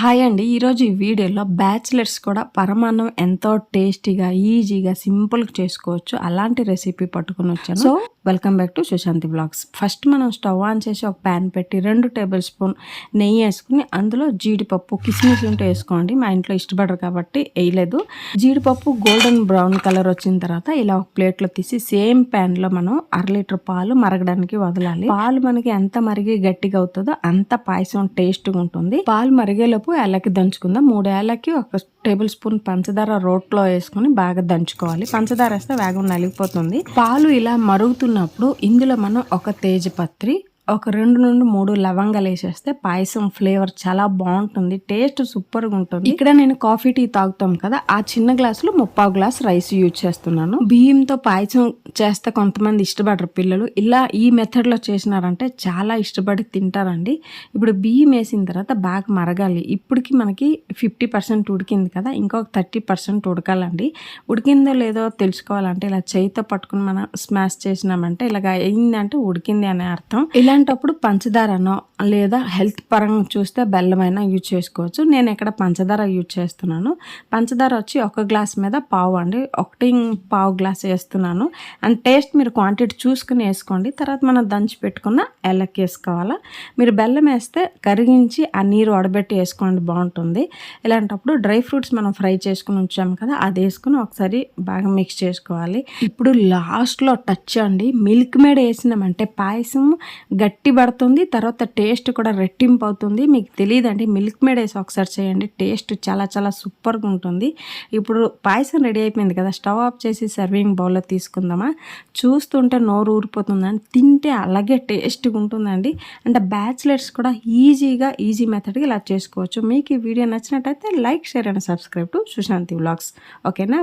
Hi అండి. ఈరోజు ఈ వీడియోలో బ్యాచిలర్స్ కూడా పరమాన్నం ఎంతో టేస్టీగా ఈజీగా సింపుల్గా చేసుకోవచ్చు. అలాంటి రెసిపీ పట్టుకుని వచ్చాను. So welcome back to Sushanthi blogs. First మనం స్టవ్ ఆన్ చేసి ఒక ప్యాన్ పెట్టి రెండు టేబుల్ స్పూన్ నెయ్యి వేసుకుని అందులో జీడిపప్పు కిస్మిస్ ఉంటే వేసుకోండి. మా ఇంట్లో ఇష్టపడరు కాబట్టి వేయలేదు. జీడిపప్పు గోల్డెన్ బ్రౌన్ కలర్ వచ్చిన తర్వాత ఇలా ఒక ప్లేట్లో తీసి సేమ్ ప్యాన్లో మనం అర లీటర్ పాలు మరగడానికి వదలాలి. పాలు మనకి ఎంత మరిగి గట్టిగా అవుతుందో అంత పాయసం టేస్ట్గా ఉంటుంది. పాలు మరిగేలోపు ఏలకి దంచుకుందాం. మూడు ఏలకి ఒక టేబుల్ స్పూన్ పంచదార రోట్లో వేసుకుని బాగా దంచుకోవాలి. పంచదార వేస్తే వేగం నలిగిపోతుంది. పాలు ఇలా మరుగుతున్నప్పుడు ఇందులో మనం ఒక తేజపత్రి ఒక రెండు నుండి మూడు లవంగాలు వేసేస్తే పాయసం ఫ్లేవర్ చాలా బాగుంటుంది టేస్ట్ సూపర్గా ఉంటుంది. ఇక్కడ నేను కాఫీ టీ తాగుతాం కదా ఆ చిన్న గ్లాసులో ముప్పావు గ్లాస్ రైస్ యూజ్ చేస్తున్నాను. బియ్యంతో పాయసం చేస్తే కొంతమంది ఇష్టపడరు పిల్లలు. ఇలా ఈ మెథడ్లో చేసినారంటే చాలా ఇష్టపడి తింటారండి. ఇప్పుడు బియ్యం వేసిన తర్వాత బాగా మరగాలి. ఇప్పటికి మనకి ఫిఫ్టీ పర్సెంట్ ఉడికింది కదా ఇంకొక థర్టీ పర్సెంట్ ఉడకాలండి. ఉడికిందో లేదో తెలుసుకోవాలంటే ఇలా చేయితో పట్టుకుని మనం స్మాష్ చేసినామంటే ఇలాగ అయిందంటే ఉడికింది అనే అర్థం. ఇలా ఇలాంటప్పుడు పంచదారనో లేదా హెల్త్ పరంగా చూస్తే బెల్లమైనా యూజ్ చేసుకోవచ్చు. నేను ఇక్కడ పంచదార యూజ్ చేస్తున్నాను. పంచదార వచ్చి ఒక గ్లాస్ మీద పావు అండి. ఒకటి పావు గ్లాస్ వేస్తున్నాను. అండ్ టేస్ట్ మీరు క్వాంటిటీ చూసుకుని వేసుకోండి. తర్వాత మనం దంచి పెట్టుకున్న ఎల్లకి వేసుకోవాలా. మీరు బెల్లం వేస్తే కరిగించి ఆ నీరు వడబెట్టి వేసుకోండి. బాగుంటుంది. ఇలాంటప్పుడు డ్రై ఫ్రూట్స్ మనం ఫ్రై చేసుకుని ఉంచాము కదా అది వేసుకుని ఒకసారి బాగా మిక్స్ చేసుకోవాలి. ఇప్పుడు లాస్ట్లో టచ్ అండి. మిల్క్ మేడ్ వేసినామంటే పాయసం గట్టి పడుతుంది తర్వాత టేస్ట్ కూడా రెట్టింపు అవుతుంది. మీకు తెలియదండి మిల్క్ మేడ్ వేసి ఒకసారి చేయండి టేస్ట్ చాలా చాలా సూపర్గా ఉంటుంది. ఇప్పుడు పాయసం రెడీ అయిపోయింది కదా స్టవ్ ఆఫ్ చేసి సర్వింగ్ బౌల్లో తీసుకుందామా. చూస్తుంటే నోరు ఊరిపోతుందండి తింటే అలాగే టేస్ట్గా ఉంటుందండి. అంటే బ్యాచిలర్స్ కూడా ఈజీగా ఈజీ మెథడ్గా ఇలా చేసుకోవచ్చు. మీకు ఈ వీడియో నచ్చినట్టయితే like share and subscribe to Sushanthi vlogs. ఓకేనా?